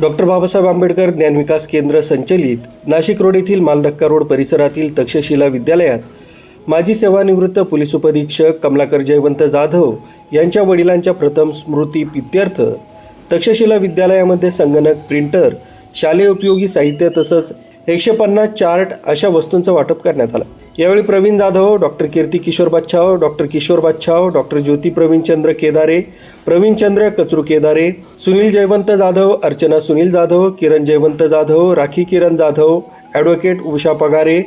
Doctor Babasaheb Ambedkar ज्ञानविकास केंद्र संचलित Nashik road येथील मालधक्का रोड परिसरातील तक्षशिला विद्यालयात माजी सेवानिवृत्त पोलीस उपअधीक्षक कमलाकर जयवंत जाधव यांच्या वडिलांच्या प्रथम स्मृती पित्यर्थ तक्षशिला विद्यालयामध्ये संगणक प्रिंटर शालेय उपयोगी साहित्य तसंच एकशे पन्नास चार्ट अशा वस्तूंचं वाटप करण्यात आलं. यावेळी Pravin Jadhav doctor Kirti Kishor Bachhav doctor Kishor Bachhav doctor Jyoti Pravinchandra Kedare Pravinchandra Kachru Kedare Sunil Jaywant Jadhav Archana Sunil Jadhav Kiran Jaywant Jadhav Rakhi Kiran Jadhav advocate Usha Pagare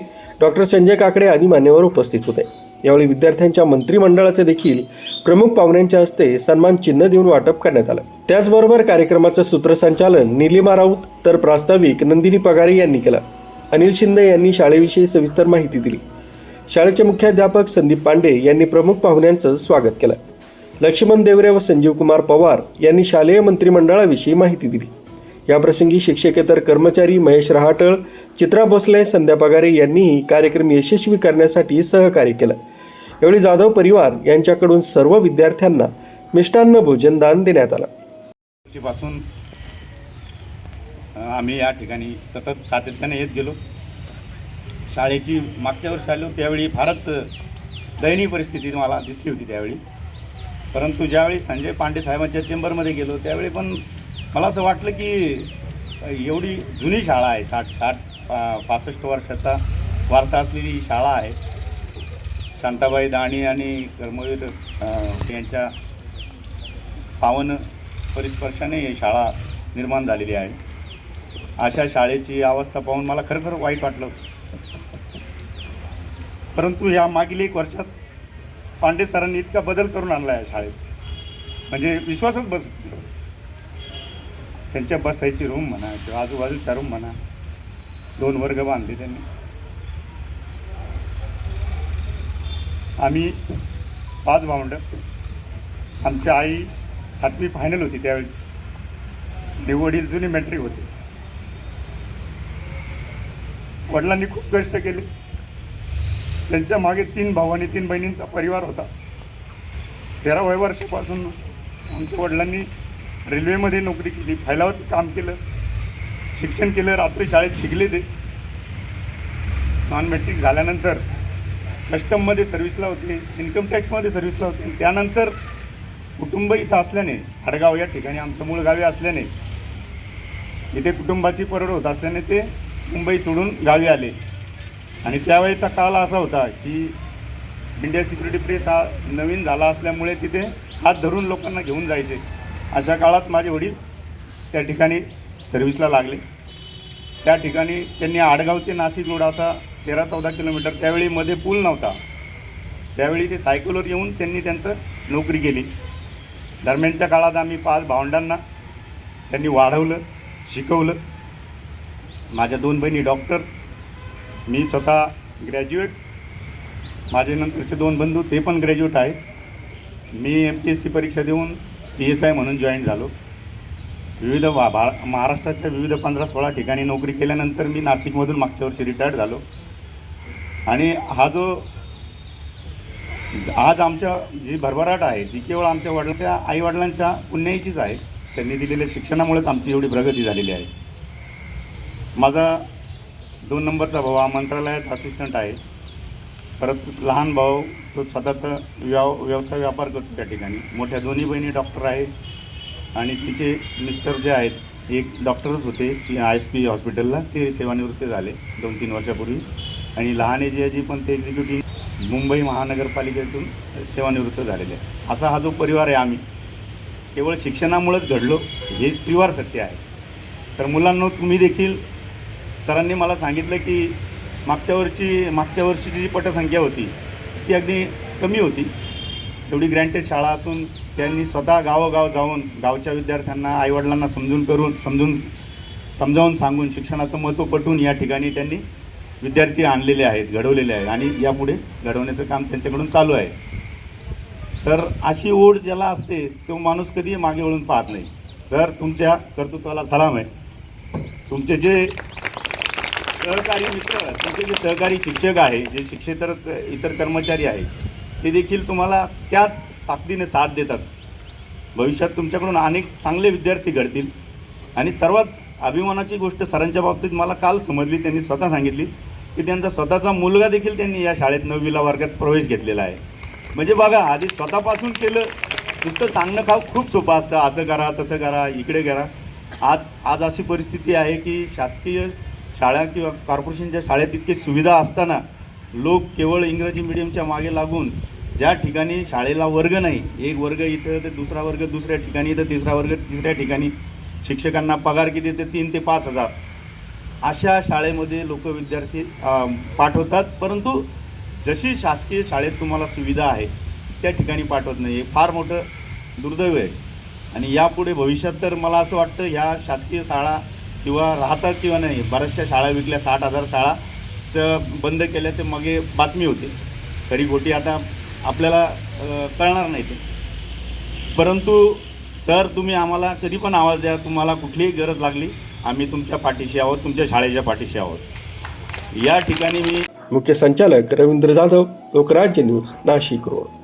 doctor Sanjay Kakade आदी मान्यवर उपस्थित होते. यावेळी विद्यार्थ्यांच्या मंत्रिमंडळाचे देखील प्रमुख पाहुण्यांच्या हस्ते सन्मान चिन्ह देऊन वाटप करण्यात आलं. त्याचबरोबर कार्यक्रमाचं सूत्रसंचालन निलिमा राऊत तर प्रास्ताविक नंदिनी पगारे यांनी केलं. अनिल शिंदे यांनी शाळेविषयी सविस्तर माहिती दिली. शाळेचे मुख्याध्यापक संदीप पांडे यांनी प्रमुख पाहुण्यांचं स्वागत केलं. लक्ष्मण देवरे व संजीव कुमार पवार यांनी शालेय मंत्रिमंडळाविषयी माहिती दिली. याप्रसंगी शिक्षकेतर कर्मचारी महेश रहाटळ चित्रा भोसले संध्या पगारे यांनीही कार्यक्रम यशस्वी करण्यासाठी सहकार्य केलं. यावेळी जाधव परिवार यांच्याकडून सर्व विद्यार्थ्यांना मिष्टान्न भोजन दान देण्यात आलं. आम्ही या ठिकाणी सतत सातत्याने येत गेलो. शाळेची मागच्या वर्षी आलो त्यावेळी फारच दयनीय परिस्थिती मला दिसली होती त्यावेळी. परंतु ज्यावेळी संजय पांडे साहेबांच्या चेंबरमध्ये गेलो त्यावेळी पण मला असं वाटलं की एवढी जुनी शाळा आहे साठ साठ पा पासष्ट वर्षाचा वारसा असलेली ही शाळा आहे. शांताबाई दाणी आणि कर्मवीर यांच्या पावन परिस्पर्शाने ही शाळा निर्माण झालेली आहे. अशा शाळेची अवस्था पाहून मला खरोखर वाईट वाटलं. परंतु या मागील एक वर्षात पांडे सरांनी इतका बदल करून आणला आहे शाळेत. म्हणजे विश्वासच बसत नाही. त्यांच्या बसायची रूम म्हणा किंवा आजूबाजूच्या रूम म्हणा दोन वर्ग बांधले त्यांनी. आम्ही पाच भावंड आमची आई सातवी फायनल होती त्यावेळेस. आणि वडील जुनी मॅट्रिक होते. वडिलांनी खूप कष्ट केले. त्यांच्या मागे तीन भाऊ आणि तीन बहिणींचा परिवार होता. तेराव्या वर्षापासून आमच्या वडिलांनी रेल्वेमध्ये नोकरी केली फैलावचं काम केलं शिक्षण केलं रात्री शाळेत शिकले ते. नॉन मॅट्रिक झाल्यानंतर कस्टममध्ये सर्व्हिसला होते इन्कम टॅक्समध्ये सर्व्हिसला होते. त्यानंतर कुटुंब इथं असल्याने हडगाव या ठिकाणी आमचं मूळ गावी असल्याने इथे कुटुंबाची परड होत असल्याने ते मुंबई सोडून गावी आले. आणि त्यावेळेचा काल असा होता की इंडिया सिक्युरिटी प्रेस हा नवीन झाला असल्यामुळे तिथे हात धरून लोकांना घेऊन जायचे. अशा काळात माझे वडील त्या ठिकाणी सर्व्हिसला लागले. त्या ठिकाणी त्यांनी आडगाव ते नाशिक रोड असा तेरा चौदा किलोमीटर त्यावेळी मध्ये पूल नव्हता. त्यावेळी ते सायकलवर येऊन त्यांनी त्यांचं नोकरी केली. दरम्यानच्या काळात आम्ही पाच भावंडांना त्यांनी वाढवलं शिकवलं. माझ्या दोन बहिणी डॉक्टर मी स्वतः ग्रॅज्युएट माझे नंतरचे दोन बंधू ते पण ग्रॅज्युएट आहेत. मी एम पी एस सी परीक्षा देऊन पी एस आय म्हणून जॉईन झालो. विविध भा भा महाराष्ट्राच्या विविध पंधरा सोळा ठिकाणी नोकरी केल्यानंतर मी नाशिकमधून मागच्या वर्षी रिटायर्ड झालो. आणि हा जो आज आमच्या जी भरभराट आहे ती केवळ आमच्या वडिलांच्या आईवडिलांच्या पुण्याईचीच आहे. त्यांनी दिलेल्या शिक्षणामुळेच आमची एवढी प्रगती झालेली आहे. माझा दोन नंबरचा भाऊ हा मंत्रालयात असिस्टंट आहे. परत लहान भाऊ तो स्वतःचा व्याव व्यवसाय व्यापार करतो त्या ठिकाणी. मोठ्या दोन्ही बहिणी डॉक्टर आहेत. आणि तिचे मिस्टर जे आहेत एक डॉक्टरच होते. आय एस पी हॉस्पिटलला ते सेवानिवृत्त झाले दोन तीन वर्षापूर्वी. आणि लहाने जे जी पण ते एक्झिक्युटिव्ह मुंबई महानगरपालिकेतून सेवानिवृत्त झालेले आहे असा हा जो परिवार आहे आम्ही केवळ शिक्षणामुळेच घडलो हे त्रिवार सत्य आहे. तर मुलांनो तुम्ही देखील सरांनी मला सांगितलं की मागच्या वर्षी मागच्या वर्षीची जी पटसंख्या होती ती अगदी कमी होती. एवढी ग्रँटेड शाळा असून त्यांनी स्वतः गावोगाव जाऊन गावच्या विद्यार्थ्यांना आईवडिलांना समजून करून समजून समजावून सांगून शिक्षणाचं महत्त्व पटवून या ठिकाणी त्यांनी विद्यार्थी आणलेले आहेत घडवलेले आहेत आणि यापुढे घडवण्याचं काम त्यांच्याकडून चालू आहे. तर अशी ओढ ज्याला असते तो माणूस कधीही मागे वळून पाहत नाही. सर तुमच्या कर्तृत्वाला सलाम आहे. तुमचे जे सहकारी मित्र तुमचे जे सहकारी शिक्षक आहे जे शिक्षेतर इतर कर्मचारी आहेत ते देखील तुम्हाला त्याच ताकदीने साथ देतात. भविष्यात तुमच्याकडून अनेक चांगले विद्यार्थी घडतील. आणि सर्वात अभिमानाची गोष्ट सरांच्या बाबतीत मला काल समजली त्यांनी स्वतः सांगितली की त्यांचा स्वतःचा मुलगा देखील त्यांनी या शाळेत नववीला वर्गात प्रवेश घेतलेला आहे. म्हणजे बघा आधी स्वतःपासून केलं नुसतं सांगणं खाव खूप सोपं असतं असं करा तसं करा इकडे करा. आज आज अशी परिस्थिती आहे की शासकीय शाळा किंवा कॉर्पोरेशनच्या शाळेत इतकी सुविधा असताना लोक केवळ इंग्रजी मिडियमच्या मागे लागून ज्या ठिकाणी शाळेला वर्ग नाही एक वर्ग इथं तर दुसरा वर्ग दुसऱ्या ठिकाणी तर तिसरा वर्ग तिसऱ्या ठिकाणी शिक्षकांना पगार किती ते तीन ते पाच हजार. अशा शाळेमध्ये लोक विद्यार्थी पाठवतात. परंतु जशी शासकीय शाळेत तुम्हाला सुविधा आहे त्या ठिकाणी पाठवत नाही. हे फार मोठं दुर्दैव आहे. आणि यापुढे भविष्यात तर मला असं वाटतं ह्या शासकीय शाळा किंवा राहतात किंवा नाही बऱ्याचशा शाळा विकल्या साठ हजार शाळाचं बंद केल्याचे मागे बातमी होती. खरी खोटी आता आपल्याला कळणार नाही ते. परंतु सर तुम्ही आम्हाला कधी पण आवाज द्या तुम्हाला कुठलीही गरज लागली आम्ही तुमच्या पाठीशी आहोत तुमच्या शाळेच्या पाठीशी आहोत. या ठिकाणी मी मुख्य संचालक रवींद्र जाधव लोकराज्य न्यूज नाशिक रोड.